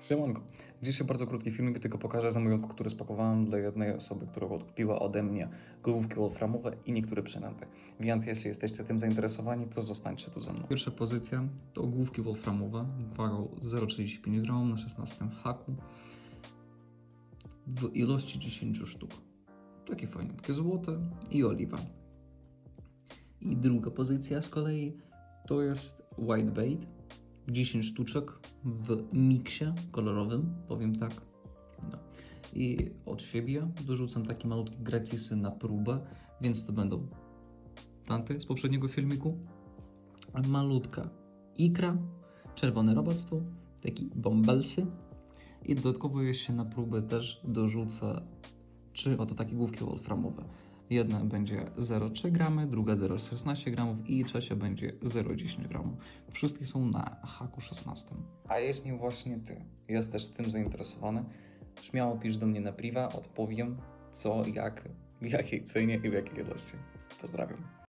Siemanko. Dzisiaj bardzo krótki filmik, tylko pokażę zamówienko, które spakowałem dla jednej osoby, która odkupiła ode mnie główki wolframowe i niektóre przynęty. Więc jeśli jesteście tym zainteresowani, to zostańcie tu ze mną. Pierwsza pozycja to główki wolframowe, wagą 0,35 g na 16 haku w ilości 10 sztuk. Takie fajniutkie złote i oliwa. I druga pozycja z kolei to jest whitebait, 10 sztuczek w miksie kolorowym, powiem tak. No. I od siebie dorzucam takie malutkie gratisy na próbę, więc to będą tamte z poprzedniego filmiku. Malutka ikra, czerwone robactwo, taki bąbelsy i dodatkowo jeszcze na próbę też dorzucę trzy oto takie główki wolframowe. Jedna będzie 0,3 gramy, druga 0,16 gramów i trzecia będzie 0,10 gramów. Wszystkie są na haku 16. A jeśli właśnie Ty jesteś tym zainteresowany, śmiało pisz do mnie na priwa, odpowiem co, jak, w jakiej cenie i w jakiej ilości. Pozdrawiam.